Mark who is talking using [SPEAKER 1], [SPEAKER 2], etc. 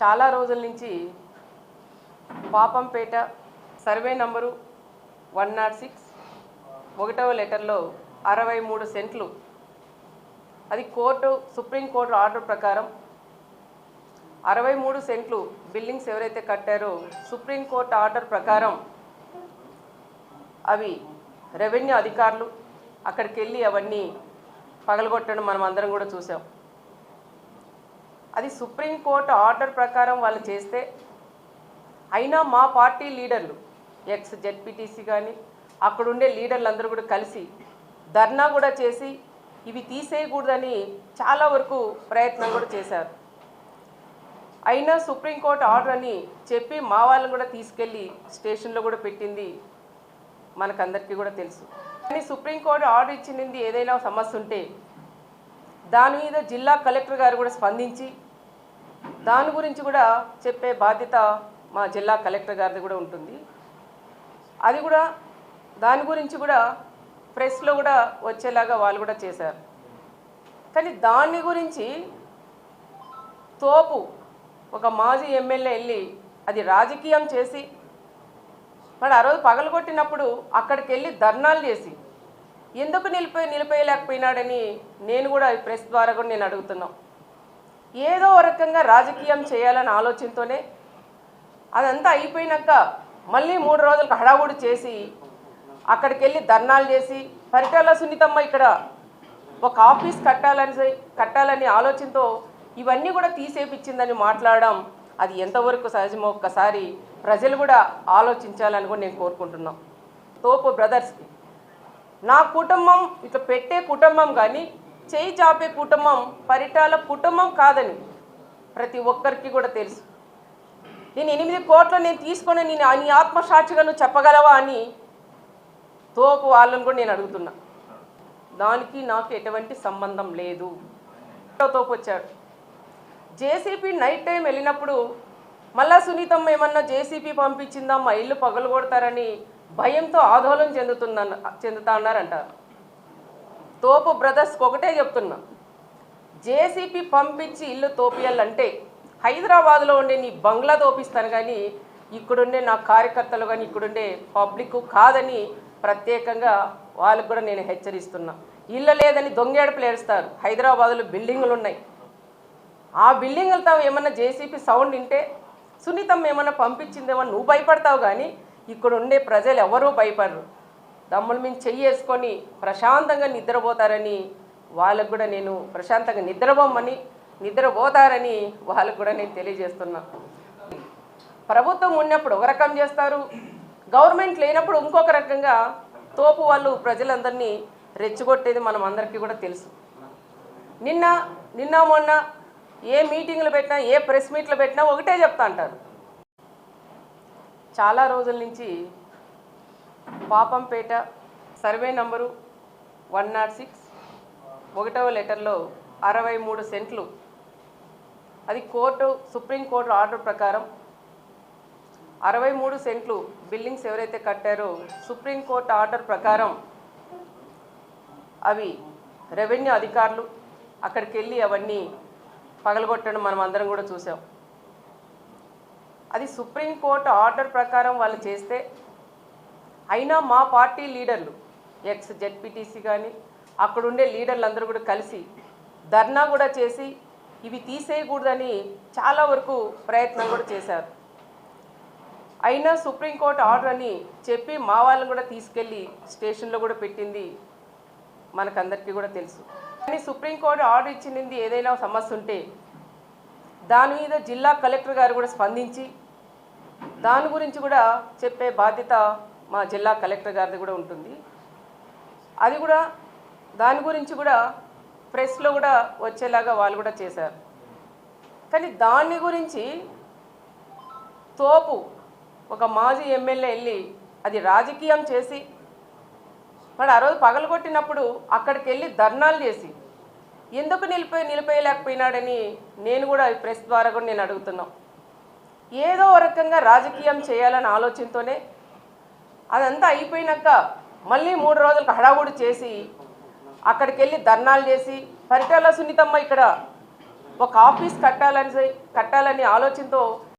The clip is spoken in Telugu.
[SPEAKER 1] చాలా రోజుల నుంచి Papampeta survey number one nought six ఒకటవ లెటర్లో అరవై మూడు సెంట్లు. అది కోర్టు సుప్రీంకోర్టు ఆర్డర్ ప్రకారం అరవై మూడు సెంట్లు బిల్డింగ్స్ ఎవరైతే కట్టారో సుప్రీంకోర్టు ఆర్డర్ ప్రకారం అవి రెవెన్యూ అధికారులు అక్కడికి వెళ్ళి అవన్నీ పగలగొట్టడం మనం అందరం కూడా చూసాం. అది సుప్రీంకోర్టు ఆర్డర్ ప్రకారం వాళ్ళు చేస్తే అయినా మా పార్టీ లీడర్లు ఎక్స్ జెడ్పీటీసీ కానీ అక్కడుండే లీడర్లు అందరూ కూడా కలిసి ధర్నా కూడా చేసి ఇవి తీసేయకూడదని చాలా వరకు ప్రయత్నం కూడా చేశారు. అయినా సుప్రీంకోర్టు ఆర్డర్ అని చెప్పి మా వాళ్ళని కూడా తీసుకెళ్ళి స్టేషన్లో కూడా పెట్టింది మనకందరికీ కూడా తెలుసు. కానీ సుప్రీంకోర్టు ఆర్డర్ ఇచ్చింది ఏదైనా సమస్య ఉంటే దాని మీద జిల్లా కలెక్టర్ గారు కూడా స్పందించి దాని గురించి కూడా చెప్పే బాధ్యత మా జిల్లా కలెక్టర్ గారిది కూడా ఉంటుంది. అది కూడా దాని గురించి కూడా ప్రెస్లో కూడా వచ్చేలాగా వాళ్ళు కూడా చేశారు. కానీ దాని గురించి తోపు ఒక మాజీ ఎమ్మెల్యే వెళ్ళి అది రాజకీయం చేసి మరి ఆ రోజు పగలగొట్టినప్పుడు అక్కడికి వెళ్ళి ధర్నాలు చేసి ఎందుకు నిలిపోయి నిలిపేయలేకపోయినాడని నేను కూడా ఈ ప్రెస్ ద్వారా కూడా నేను అడుగుతున్నాను ఏదో ఒక రకంగా రాజకీయం చేయాలనే ఆలోచనతోనే అదంతా అయిపోయినాక మళ్ళీ మూడు రోజులకు హడావుడి చేసి అక్కడికి వెళ్ళి ధర్నాలు చేసి పరిటాల సునీతమ్మ ఇక్కడ ఒక ఆఫీస్ కట్టాలని కట్టాలని ఆలోచనతో ఇవన్నీ కూడా తీసేపిచ్చిందని మాట్లాడడం అది ఎంతవరకు సహజమో ఒక్కసారి ప్రజలు కూడా ఆలోచించాలని కూడా నేను కోరుకుంటున్నాం. తోపు బ్రదర్స్కి. నా కుటుంబం ఇట్లా పెట్టే కుటుంబం కానీ చేయి చాపే కుటుంబం పరిటాల కుటుంబం కాదని ప్రతి ఒక్కరికి కూడా తెలుసు. నేను ఎనిమిది కోట్లు నేను తీసుకొని నేను నీ ఆత్మసాక్షిగా నువ్వు చెప్పగలవా అని తోపు వాళ్ళని కూడా నేను అడుగుతున్నా. దానికి నాకు ఎటువంటి సంబంధం లేదు. తోపు వచ్చాడు. జేసీపీ నైట్ టైం వెళ్ళినప్పుడు మళ్ళా సునీతమ్మ ఏమన్నా జేసీపీ పంపించిందా? మా ఇల్లు పగలు కొడతారని భయంతో ఆందోళన చెందుతుందన్న చెందుతా ఉన్నారంటారు తోపు బ్రదర్స్కి ఒకటే చెప్తున్నా. జేసీపీ పంపించి ఇల్లు తోపియాలంటే హైదరాబాద్లో ఉండే నీ బంగ్లా తోపిస్తాను కానీ ఇక్కడుండే నా కార్యకర్తలు కానీ ఇక్కడుండే పబ్లిక్ కాదని ప్రత్యేకంగా వాళ్ళకు కూడా నేను హెచ్చరిస్తున్నా. ఇల్లు లేదని దొంగేడుపులు ఏడుస్తారు. హైదరాబాద్లో బిల్డింగులు ఉన్నాయి ఆ బిల్డింగులతో ఏమన్నా జేసీపీ సౌండ్ వింటే సునీతమ్మ ఏమన్నా పంపించిందేమో నువ్వు భయపడతావు కానీ ఇక్కడ ఉండే ప్రజలు ఎవరూ భయపడరు. దమ్ముల మీద చెయ్యేసుకొని ప్రశాంతంగా నిద్రపోతారని వాళ్ళకు కూడా నేను ప్రశాంతంగా నిద్రపోమని నిద్రపోతారని వాళ్ళకు కూడా నేను తెలియజేస్తున్నా. ప్రభుత్వం ఉన్నప్పుడు ఒక రకం చేస్తారు గవర్నమెంట్ లేనప్పుడు ఇంకొక రకంగా తోపు వాళ్ళు ప్రజలందరినీ రెచ్చగొట్టేది మనం అందరికీ కూడా తెలుసు. నిన్న నిన్న మొన్న ఏ మీటింగ్లు పెట్టినా ఏ ప్రెస్ మీట్లు పెట్టినా ఒకటే చెప్తా అంటారు. చాలా రోజుల నుంచి Papampeta survey number one nought six ఒకటవ లెటర్లో అరవై మూడు సెంట్లు. అది కోర్టు సుప్రీంకోర్టు ఆర్డర్ ప్రకారం అరవై మూడు సెంట్లు బిల్డింగ్స్ ఎవరైతే కట్టారో సుప్రీంకోర్టు ఆర్డర్ ప్రకారం అవి రెవెన్యూ అధికారులు అక్కడికి వెళ్ళి అవన్నీ పగలగొట్టడం మనం అందరం కూడా చూసాం అది సుప్రీంకోర్టు ఆర్డర్ ప్రకారం వాళ్ళు చేస్తే అయినా మా పార్టీ లీడర్లు ఎక్స్ జెడ్పీటీసీ కానీ అక్కడుండే లీడర్లు అందరూ కూడా కలిసి ధర్నా కూడా చేసి ఇవి తీసేయకూడదని చాలా వరకు ప్రయత్నం కూడా చేశారు. అయినా సుప్రీంకోర్టు ఆర్డర్ అని చెప్పి మా వాళ్ళని కూడా తీసుకెళ్ళి స్టేషన్లో కూడా పెట్టింది మనకందరికీ కూడా తెలుసు. కానీ సుప్రీంకోర్టు ఆర్డర్ ఇచ్చింది ఏదైనా సమస్య ఉంటే దాని మీద జిల్లా కలెక్టర్ గారు కూడా స్పందించి దాని గురించి కూడా చెప్పే బాధ్యత మా జిల్లా కలెక్టర్ గారిది కూడా ఉంటుంది. అది కూడా దాని గురించి కూడా ప్రెస్లో కూడా వచ్చేలాగా వాళ్ళు కూడా చేశారు. కానీ దాని గురించి తోపు ఒక మాజీ ఎమ్మెల్యే వెళ్ళి అది రాజకీయం చేసి మరి ఆ రోజు పగలగొట్టినప్పుడు అక్కడికి వెళ్ళి ధర్నాలు చేసి ఎందుకు నిలిపోయి నిలిపేయలేకపోయినాడని నేను కూడా ప్రెస్ ద్వారా కూడా నేను అడుగుతున్నాం. ఏదో ఒక రకంగా రాజకీయం చేయాలనే ఆలోచనతోనే అదంతా అయిపోయినాక మళ్ళీ మూడు రోజులకు హడావుడి చేసి అక్కడికి వెళ్ళి ధర్నాలు చేసి పరిటాల సునీతమ్మ ఇక్కడ ఒక ఆఫీస్ కట్టాలని కట్టాలని ఆలోచనతో